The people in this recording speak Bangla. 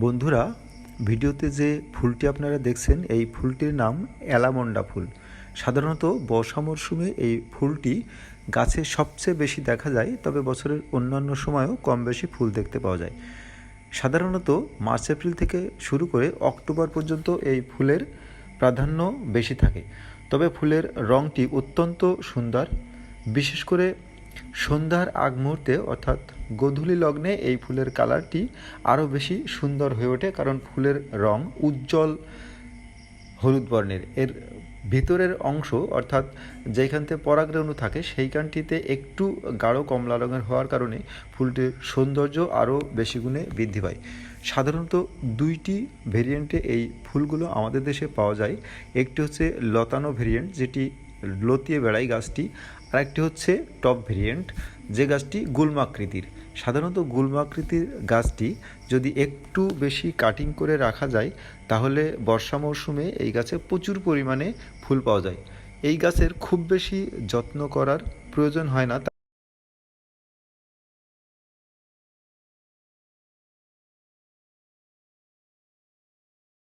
বন্ধুরা, ভিডিওতে যে ফুলটি আপনারা দেখছেন, এই ফুলটির নাম অ্যালামন্ডা ফুল। সাধারণত বর্ষা মরশুমে এই ফুলটি গাছে সবচেয়ে বেশি দেখা যায়, তবে বছরের অন্যান্য সময়ও কম বেশি ফুল দেখতে পাওয়া যায়। সাধারণত মার্চ, এপ্রিল থেকে শুরু করে অক্টোবর পর্যন্ত এই ফুলের প্রাধান্য বেশি থাকে। তবে ফুলের রঙটি অত্যন্ত সুন্দর, বিশেষ করে সন্ধ্যার আগ মুহূর্তে, অর্থাৎ গোধূলি লগ্নে, এই ফুলের কালারটি আরও বেশি সুন্দর হয়ে ওঠে কারণ ফুলের রং উজ্জ্বল হলুদ বর্ণের। এর ভিতরের অংশ, অর্থাৎ যেখানতে পরাগরেণু থাকে, সেইখানটিতে একটু গাঢ় কমলা রঙের হওয়ার কারণে ফুলটির সৌন্দর্য আরও বেশি গুণে বৃদ্ধি পায়। সাধারণত দুইটি ভেরিয়েন্টে এই ফুলগুলো আমাদের দেশে পাওয়া যায়। একটি হচ্ছে লতানো ভেরিয়েন্ট যেটি লতিয়ে বেড়াই গাছটি। আর একটি হচ্ছে টপ ভেরিয়েন্ট, যে গাছটি গুল্মাকৃতির। সাধারণত গুলমাকৃতির গাছটি যদি একটু বেশি কাটিং করে রাখা যায়, তাহলে বর্ষা মৌসুমে এই গাছে প্রচুর পরিমাণে ফুল পাওয়া যায়। এই গাছের খুব বেশি যত্ন করার প্রয়োজন হয় না